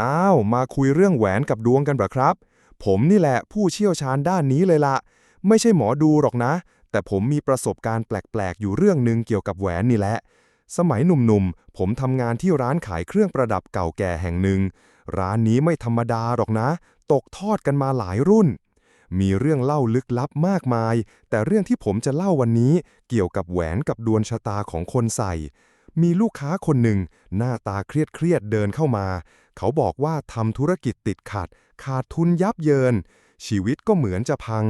อ้าว มาคุยเรื่องแหวนกับดวงกันเหรอครับ ผมนี่แหละผู้เชี่ยวชาญด้านนี้เลยละไม่ใช่หมอดูหรอกนะ แต่ผมมีประสบการณ์แปลกๆ อยู่เรื่องหนึ่งเกี่ยวกับแหวนนี่แหละ สมัยหนุ่มๆ ผมทำงานที่ร้านขายเครื่องประดับเก่าแก่แห่งหนึ่ง ร้านนี้ไม่ธรรมดาหรอกนะ ตกทอดกันมาหลายรุ่น มีเรื่องเล่าลึกลับมากมาย แต่เรื่องที่ผมจะเล่าวันนี้ เกี่ยวกับแหวนกับดวงชะตาของคนใส่ มีลูกค้าคนหนึ่งหน้าตาเครียดๆเดินเข้ามา เขาบอกว่าทำธุรกิจติดขัด ขาดทุนยับเยิน ชีวิตก็เหมือนจะพัง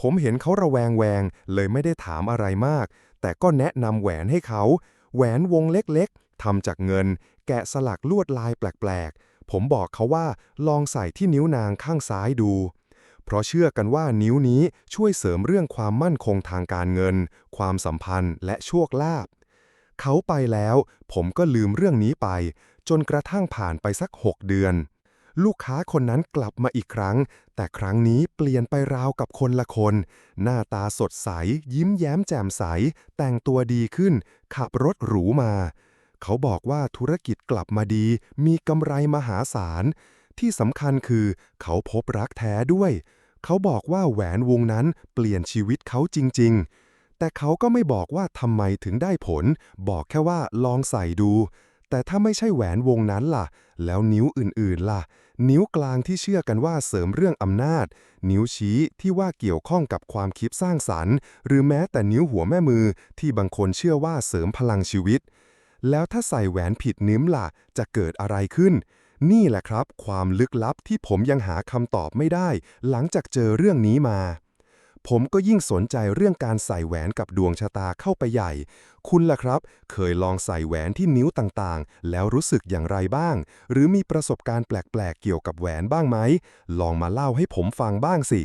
ผมเห็นเขาระแวงแวง เลยไม่ได้ถามอะไรมาก แต่ก็แนะนำแหวนให้เขา แหวนวงเล็กๆทำจากเงิน แกะสลักลวดลายแปลกๆ ผมบอกเขาว่าลองใส่ที่นิ้วนางข้างซ้ายดูเพราะเชื่อกันว่านิ้วนี้ช่วยเสริมเรื่องความมั่นคงทางการเงิน ความสัมพันธ์และโชคลาภเขาไปแล้ว ผมก็ลืมเรื่องนี้ไป จนกระทั่งผ่านไปสัก 6 เดือน ลูกค้าคนนั้นกลับมาอีกครั้ง แต่ครั้งนี้เปลี่ยนไปราวกับคนละคน หน้าตาสดใส ยิ้มแย้มแจ่มใส แต่งตัวดีขึ้น ขับรถหรูมา เขาบอกว่าธุรกิจกลับมาดี มีกำไรมหาศาล ที่สำคัญคือ เขาพบรักแท้ด้วย เขาบอกว่าแหวนวงนั้นเปลี่ยนชีวิตเขาจริง ๆแต่เขาก็ไม่บอกว่าทำไมถึงได้ผล บอกแค่ว่าลองใส่ดู แต่ถ้าไม่ใช่แหวนวงนั้นล่ะ แล้วนิ้วอื่นๆล่ะ นิ้วกลางที่เชื่อกันว่าเสริมเรื่องอำนาจ นิ้วชี้ที่ว่าเกี่ยวข้องกับความคิดสร้างสรรค์ หรือแม้แต่นิ้วหัวแม่มือที่บางคนเชื่อว่าเสริมพลังชีวิต แล้วถ้าใส่แหวนผิดนิ้มล่ะ จะเกิดอะไรขึ้น นี่แหละครับ ความลึกลับที่ผมยังหาคำตอบไม่ได้ หลังจากเจอเรื่องนี้มา ผมก็ยิ่งสนใจเรื่องการใส่แหวนกับดวงชะตาเข้าไปใหญ่ คุณล่ะครับ เคยลองใส่แหวนที่นิ้วต่างๆ แล้วรู้สึกอย่างไรบ้าง หรือมีประสบการณ์แปลกๆ เกี่ยวกับแหวนบ้างไหม ลองมาเล่าให้ผมฟังบ้างสิ